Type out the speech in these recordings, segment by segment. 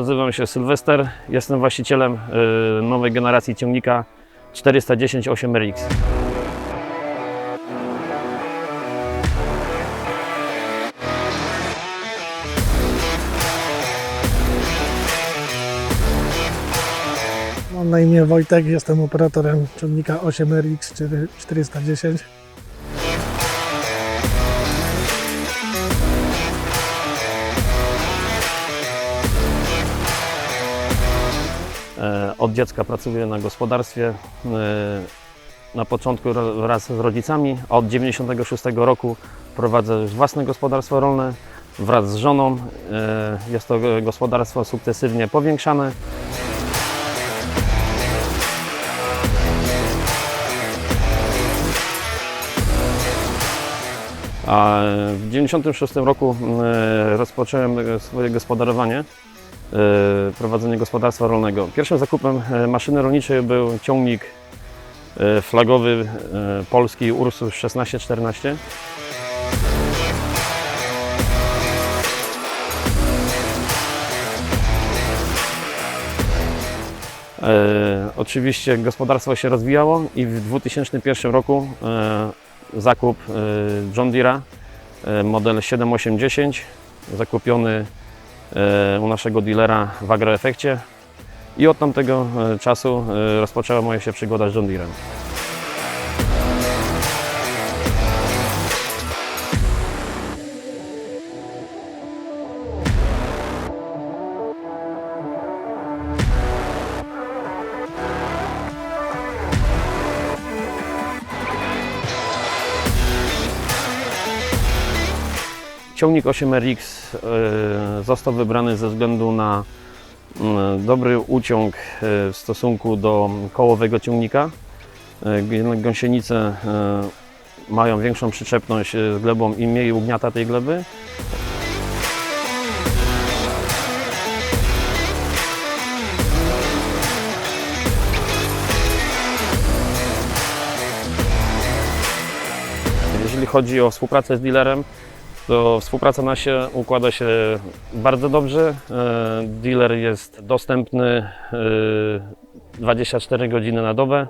nazywam się Sylwester. Jestem właścicielem y, nowej generacji ciągnika 410 8RX. Mam na imię Wojtek, jestem operatorem ciągnika 8RX 410. Od dziecka pracuję na gospodarstwie. e, Na początku wraz z rodzicami, a od 96 roku prowadzę własne gospodarstwo rolne wraz z żoną. E, Jest to gospodarstwo sukcesywnie powiększane. A w 96 roku e, rozpocząłem swoje gospodarowanie prowadzenie gospodarstwa rolnego. Pierwszym zakupem e, maszyny rolniczej był ciągnik e, flagowy e, polski Ursus 1614. E, Oczywiście gospodarstwo się rozwijało i w 2001 roku e, zakup e, John Deere'a e, model 7810 zakupiony e, u naszego dealera w Agroefekcie i od tamtego e, czasu e, rozpoczęła moja się przygoda z John Deere'em. Ciągnik 8RX e, został wybrany ze względu na mm, dobry uciąg e, w stosunku do kołowego ciągnika. E, g- Gąsienice mają większą przyczepność z glebą i mniej ugniata tej gleby. Jeżeli chodzi o współpracę z dealerem, to współpraca nasza się układa się bardzo dobrze. E, Dealer jest dostępny e, 24 godziny na dobę.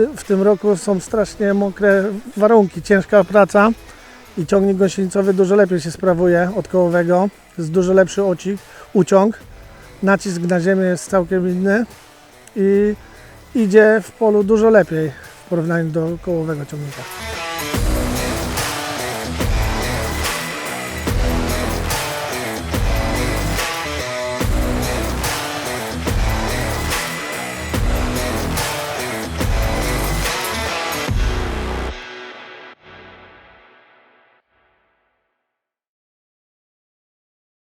Ty, w tym roku są strasznie mokre warunki, ciężka praca i ciągnik gąsienicowy dużo lepiej się sprawuje od kołowego. Jest dużo lepszy ocik, uciąg. Nacisk na ziemię jest całkiem inny i idzie w polu dużo lepiej w porównaniu do kołowego ciągnika.